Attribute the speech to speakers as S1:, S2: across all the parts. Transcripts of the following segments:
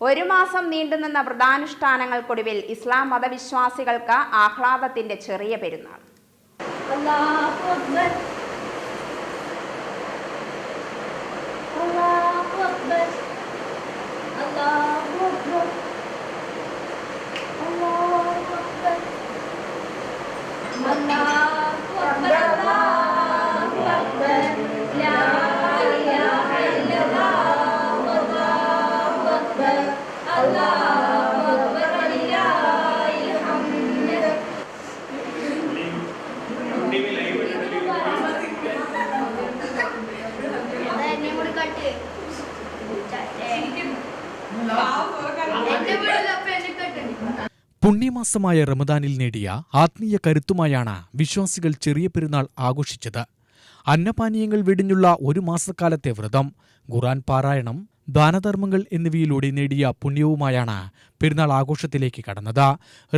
S1: ഒരു മാസം നീണ്ടുനിന്ന വ്രതാനുഷ്ഠാനങ്ങൾക്കൊടുവിൽ ഇസ്ലാം മതവിശ്വാസികൾക്ക് ആഹ്ലാദത്തിന്റെ ചെറിയ പെരുന്നാൾ.
S2: പുണ്യമാസമായ റമദാനിൽ നേടിയ ആത്മീയ കരുത്തുമായാണ് വിശ്വാസികൾ ചെറിയ പെരുന്നാൾ ആഘോഷിച്ചത്. അന്നപാനീയങ്ങൾ വെടിഞ്ഞുള്ള ഒരു മാസക്കാലത്തെ വ്രതം ഖുറാൻ പാരായണം ദാനധർമ്മങ്ങൾ എന്നിവയിലൂടെ നേടിയ പുണ്യവുമായാണ് പെരുന്നാൾ ആഘോഷത്തിലേക്ക് കടന്നത്.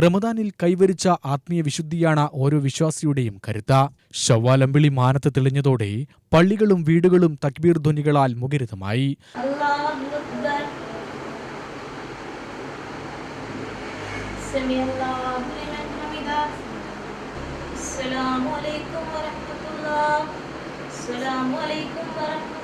S2: റമദാനിൽ കൈവരിച്ച ആത്മീയ വിശുദ്ധിയാണ് ഓരോ വിശ്വാസിയുടെയും കരുത്ത്. ശവ്വാലമ്പിളി മാനത്ത് തെളിഞ്ഞതോടെ പള്ളികളും വീടുകളും തക്ബീർ ധ്വനികളാൽ മുഖരിതമായി.
S3: Assalamu alaikum wa rahmatullah. Assalamu alaikum wa rahmatullah.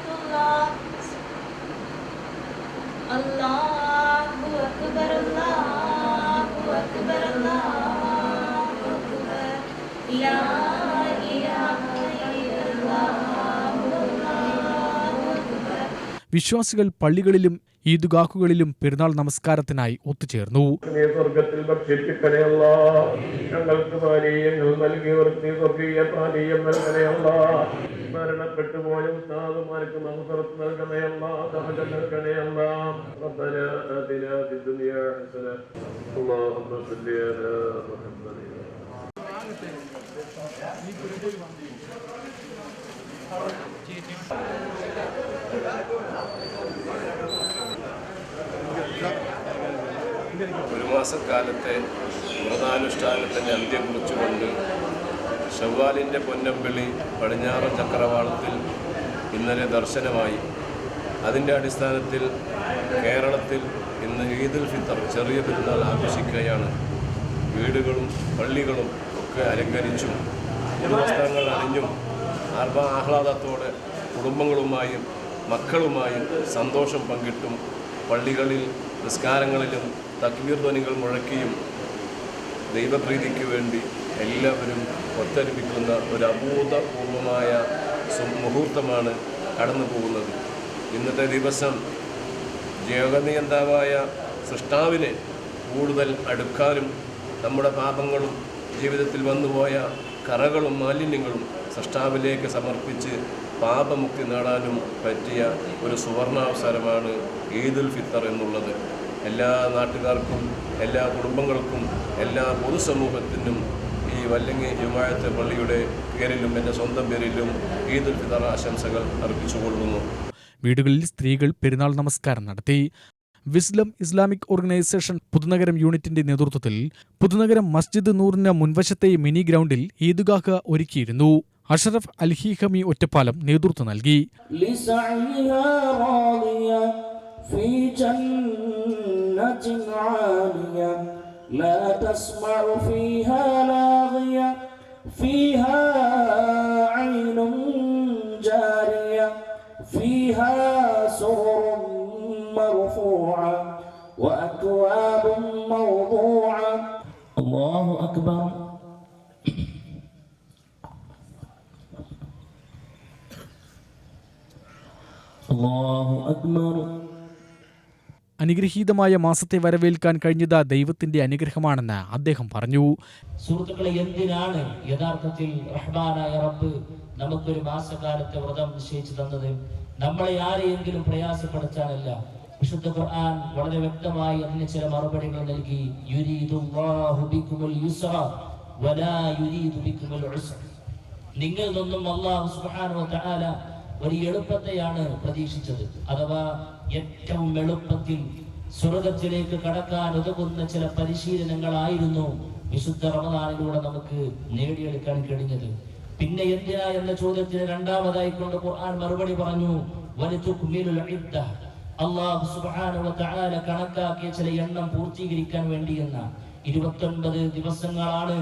S2: വിശ്വാസികൾ പള്ളികളിലും ഈദുഗാഹുകളിലും പെരുന്നാൾ നമസ്കാരത്തിനായി ഒത്തുചേർന്നു
S4: നീ സ്വർഗത്തിൽ ഭക്ഷിപ്പിക്കണയല്ല ഞങ്ങൾക്ക് പാനീയങ്ങൾ നൽകിയവർക്ക് നീ സ്വർഗീയ പാനീയം നൽകണയല്ല മരണപ്പെട്ടു പോയ ഉസ്താദുമാർക്ക് നമസ്കരത്ത് നൽകണയല്ല ദഹജ നൽകണയല്ല ربنا آتنا في الدنيا حسنة اللهم صل على محمد
S5: ഒരു മാസക്കാലത്തെ വ്രതാനുഷ്ഠാനത്തിന്റെ അന്ത്യം കുറിച്ചുകൊണ്ട് ഷവ്വാലിന്റെ പൊന്നമ്പിളി പടിഞ്ഞാറൻ ചക്രവാളത്തിൽ ഇന്നലെ ദർശനമായി. അതിന്റെ അടിസ്ഥാനത്തിൽ കേരളത്തിൽ ഇന്ന് ഈദുൽ ഫിത്തർ ചെറിയ പെരുന്നാൾ ആഘോഷിക്കുകയാണ്. വീടുകളും പള്ളികളും ഒക്കെ അലങ്കരിച്ചും വസ്ത്രങ്ങൾ അണിഞ്ഞും ആർഭ ആഹ്ലാദത്തോടെ കുടുംബങ്ങളുമായും മക്കളുമായും സന്തോഷം പങ്കിട്ടും പള്ളികളിൽ നിസ്കാരങ്ങളിലും തക്ബീർ ധ്വനികൾ മുഴക്കിയും ദൈവപ്രീതിക്ക് വേണ്ടി എല്ലാവരും ഒത്തൊരുമിക്കുന്ന ഒരു അഭൂതപൂർവമായ മുഹൂർത്തമാണ് കടന്നു പോകുന്നത്. ഇന്നത്തെ ദിവസം ജഗനിയന്താവായ സൃഷ്ടാവിനെ കൂടുതൽ അടുക്കാനും നമ്മുടെ പാപങ്ങളും ജീവിതത്തിൽ വന്നുപോയ കറകളും മാലിന്യങ്ങളും സൃഷ്ടാവിലേക്ക് സമർപ്പിച്ച് പാപമുക്തി നേടാനും പറ്റിയ ഒരു സുവർണാവസരമാണ് ഈദുൽ ഫിത്തർ എന്നുള്ളത്. എല്ലാ നാട്ടുകാർക്കും എല്ലാ കുടുംബങ്ങൾക്കും എല്ലാ പൊതുസമൂഹത്തിനും ഈ വല്ലങ്ങി ജുമായത്ത് പള്ളിയുടെ പേരിലും എന്റെ സ്വന്തം പേരിലും ഈദുൽ ഫിത്തർ ആശംസകൾ അർപ്പിച്ചുകൊള്ളുന്നു.
S2: വീടുകളിൽ സ്ത്രീകൾ പെരുന്നാൾ നമസ്കാരം നടത്തി. വിസ്ലം ഇസ്ലാമിക് ഓർഗനൈസേഷൻ പുതുനഗരം യൂണിറ്റിന്റെ നേതൃത്വത്തിൽ പുതുനഗരം മസ്ജിദ് നൂറിന് മുൻവശത്തെ മിനി ഗ്രൗണ്ടിൽ ഈദ്ഗാഹ് ഒരുക്കിയിരുന്നു. അഷറഫ് അൽഹിഹമി ഒറ്റപ്പാലം നേതൃത്വം നൽകി
S6: لسعيها راضية في جنة عالية لا تسمع فيها لاغية فيها عين جارية فيها سرر مرفوعة وأكواب موضوعة الله أكبر
S2: അനുഗ്രഹീതമായ മാസത്തെ വരവേൽക്കാൻ കഴിഞ്ഞത് ദൈവത്തിന്റെ അനുഗ്രഹമാണെന്ന് അദ്ദേഹം പറഞ്ഞു.
S7: സുഹൃത്തുക്കളെ എന്തിനാണ് യഥാർത്ഥത്തിൽ റഹ്മാനായ റബ്ബ് നമുക്കൊരു മാസക്കാലത്തെ വ്രതം നിശ്ചയിച്ചു തന്നത്? നമ്മളെ ആരെയെങ്കിലും പ്രയാസപ്പെടുത്താനല്ല. വിശുദ്ധ ഖുർആൻ വളരെ വ്യക്തമായി അതിന് ചില മറുപടികൾ നൽകി നിങ്ങൾ നിന്നും അള്ളാഹു വതആല ഒരു എളുപ്പത്തെയാണ് പ്രതീക്ഷിച്ചത്. അഥവാ ഏറ്റവും എളുപ്പത്തിൽ സ്വർഗത്തിലേക്ക് കടക്കാൻ ഉതകുന്ന ചില പരിശീലനങ്ങളായിരുന്നു വിശുദ്ധ റമദാനിലൂടെ നമുക്ക് നേടിയെടുക്കാൻ കഴിഞ്ഞത്. പിന്നെ എന്തിനാ എന്ന ചോദ്യത്തിന് രണ്ടാമതായി കൊണ്ട് ഖുർആൻ മറുപടി പറഞ്ഞു അള്ളാഹു കണക്കാക്കിയ ചില എണ്ണം പൂർത്തീകരിക്കാൻ വേണ്ടി എന്ന ഇരുപത്തൊൻപത് ദിവസങ്ങളാണ്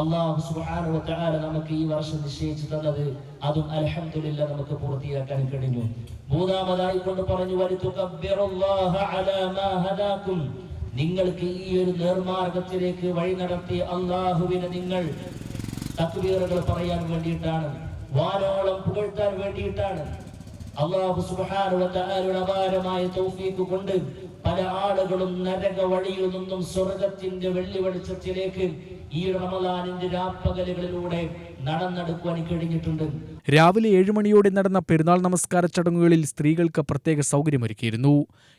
S7: അള്ളാഹു തആല നമുക്ക് ഈ വർഷം നിശ്ചയിച്ചു തന്നത്. അതും അലഹമില്ല നമുക്ക് പൂർത്തിയാക്കാൻ കഴിഞ്ഞു. മൂന്നാമതായി കൊണ്ട് പറഞ്ഞു വരുത്തുക്കും നിങ്ങൾക്ക് ഈ ഒരു നേർമാർഗത്തിലേക്ക് വഴി നടത്തിയ അള്ളാഹുവിനെ നിങ്ങൾ തക്ബീറുകൾ പറയാൻ വേണ്ടിയിട്ടാണ് വാനോളം പുകഴ്ത്താൻ വേണ്ടിയിട്ടാണ്. അള്ളാഹു സുബ്ഹാനഹു വ തആലയുടെ അപാരമായ തൗഫീഖ് കൊണ്ട് പല ആളുകളും നരക വഴിയിൽ നിന്നും സ്വർഗത്തിന്റെ വെള്ളി വെളിച്ചത്തിലേക്ക് ഈ റമദാനിന്റെ രാപ്പകലുകളിലൂടെ നടന്നെടുക്കുവാൻ കഴിഞ്ഞിട്ടുണ്ട്.
S2: രാവിലെ ഏഴ് മണിയോടെ നടന്ന പെരുന്നാൾ നമസ്കാര ചടങ്ങുകളിൽ സ്ത്രീകൾക്ക് പ്രത്യേക സൗകര്യമൊരുക്കിയിരുന്നു.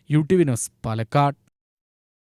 S2: U T Vinos Palakkad.